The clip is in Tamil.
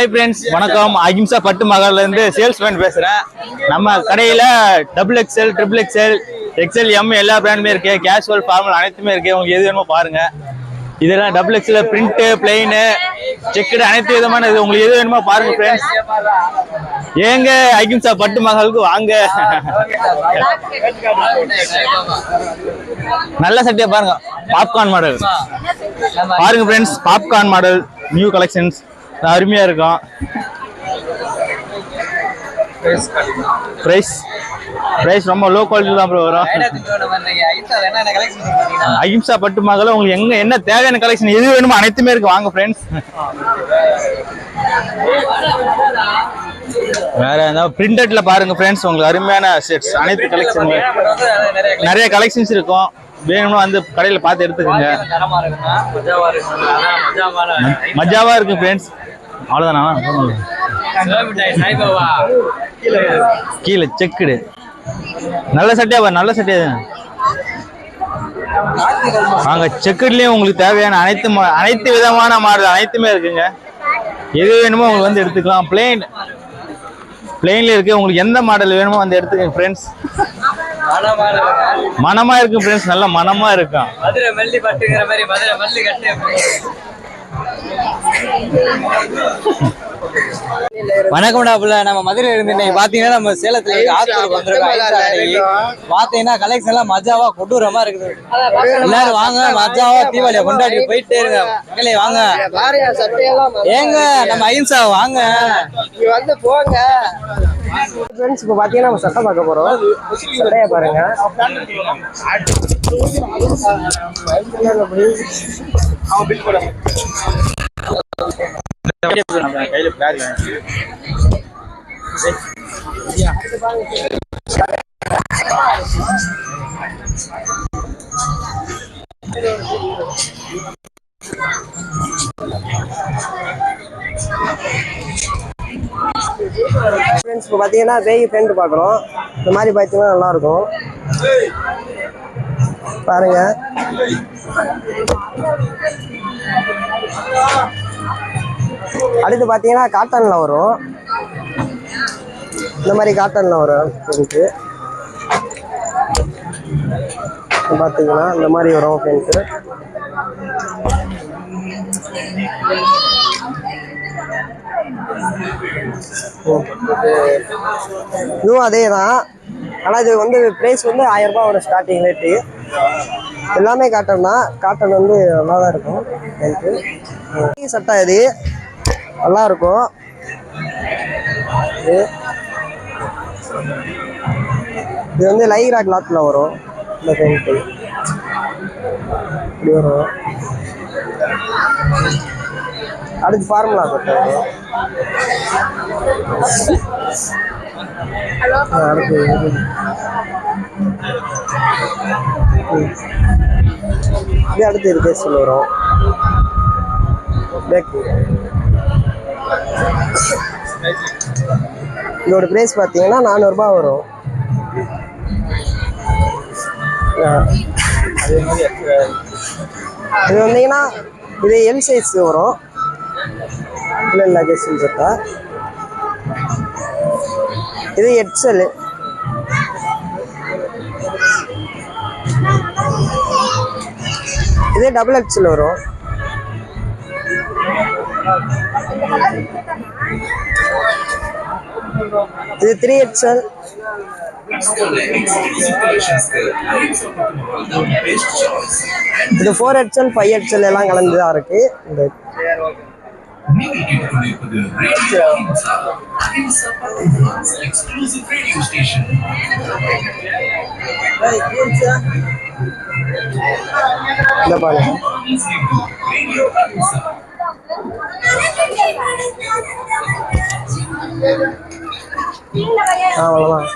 ஹாய் ஃப்ரெண்ட்ஸ் வணக்கம். அகிம்சா பட்டு மகாலேருந்து சேல்ஸ்மேன் பேசுகிறேன் நம்ம கடையில் double XL triple XL XL M எல்லா பிராண்டுமே இருக்கு. கேஷுவல் ஃபார்மல் அனைத்துமே இருக்கு. உங்களுக்கு எது வேணுமோ பாருங்க. இதெல்லாம் double XL print plain checked அனைத்து விதமான இது. உங்களுக்கு எது வேணுமோ பாருங்க ஃப்ரெண்ட்ஸ் ஏங்க அகிம்சா பட்டு மகாலுக்கு வாங்க. நல்ல சட்டையா பாருங்க. பாப்கார்ன் மாடல் பாருங்க friends popcorn model new collections அருமையா இருக்கும். பிரைஸ் பிரைஸ் ரொம்ப லோ குவாலிட்டி தான் ப்ரோ வரும். அகிம்சா பட்டு மகள உங்களுக்கு எங்க என்ன தேவையான கலெக்ஷன் எது வேணுமோ அனைத்துமே இருக்கு. வாங்க ஃப்ரெண்ட்ஸ் வேற ஏதாவது பிரிண்டட்ல பாருங்க ஃப்ரெண்ட்ஸ் உங்களுக்கு அருமையான செட்ஸ் அனைத்து கலெக்ஷன் நிறைய கலெக்ஷன்ஸ் இருக்கும். வேணும்னா வந்து கடையில பார்த்து எடுத்துக்கோங்க. மஜாவா இருக்கு ஃப்ரெண்ட்ஸ் அவ்வளவுதானா? கீழே செக்குடு. நல்ல சட்டையா பாரு நல்ல சட்டையா இது. வாங்க செக்குட்லயும் உங்களுக்கு தேவையான அனைத்து அனைத்து விதமான மாடல் அனைத்துமே இருக்குங்க. எது வேணுமோ உங்களுக்கு வந்து எடுத்துக்கலாம். பிளெயின் பிளெயின்ல இருக்கு. உங்களுக்கு எந்த மாடல் வேணுமோ வந்து எடுத்துக்கங்க ஃப்ரெண்ட்ஸ் மனமா இருக்கு ஃப்ரெண்ட்ஸ் நல்ல மனமா இருக்கும் வணக்கம்டா புள்ள. நம்ம மதுரையில இருந்து இன்னைக்கு பாத்தீங்கன்னா நம்ம சேலத்துல இருக்க ஆத்தூருக்கு வந்திருக்கோம். பாத்தீங்கன்னா கலெக்ஷன் எல்லாம் மஜாவா கொடூரமா இருக்குது. எல்லாரும் வாங்க மஜாவா தீபாவளியை கொண்டாடி போயிட்டே இருங்க. மக்களே வாங்க. ஏங்க நம்ம அஹிம்சா வாங்க. வந்து போங்க. ஃப்ரெண்ட்ஸ் இப்போ பார்த்தீங்கன்னா நம்ம சட்டை பார்க்க போறோம். சட்டையை பாருங்க. ஃப்ரெண்ட்ஸ் இப்போ பார்த்தீங்கன்னா பேகி பேண்ட் பார்க்குறோம் இந்த மாதிரி பார்த்தீங்கன்னா நல்லா இருக்கும் பாருங்க. அடுத்து பார்த்தீங்கன்னா காட்டனில் வரும். இந்த மாதிரி காட்டனில் வரும். பேண்ட்டு பார்த்தீங்கன்னா இந்த மாதிரி வரும் ஃப்ரெண்ட்ஸு இதுவும் அதே தான் ஆனால் இது வந்து ப்ரைஸ் வந்து ஆயிரம் ரூபாய் ஒரு ஸ்டார்டிங் ரேட்டு எல்லாமே காட்டன் தான். காட்டன் வந்து நல்லா தான் இருக்கும் எனக்கு சட்டை இது. நல்லா இருக்கும் இது. இது வந்து லைக்ரா கிளாத்தில் வரும். இந்த பேண்ட்டு இப்படி வரும். அடுத்து ஃபார்முலா சட்டை வரும் அடுத்து இது. அடுத்து இது பேசல் வரும். பேக்கு இதோட ப்ரைஸ் பார்த்தீங்கன்னா நானூறுரூபா வரும். இது வந்தீங்கன்னா இது எல் சைஸ் வரும். இல்லை இல்லை கெஸ்டின் இது எக்ஸல் இது டபுள் எக்ஸல் வரும். இது த்ரீ எக்ஸல் இது ஃபோர் எக்ஸல் ஃபைவ் எக்ஸல் எல்லாம் கலந்து தான் இருக்கு. இந்த நீங்கள் கேட்டுக்கொண்டிருப்பது radio Ahimsa. Ahimsa Pathrikas exclusive radio station இந்த பாருங்க ரேடியோ அஹிம்சா ஆ அவ்வளோதான்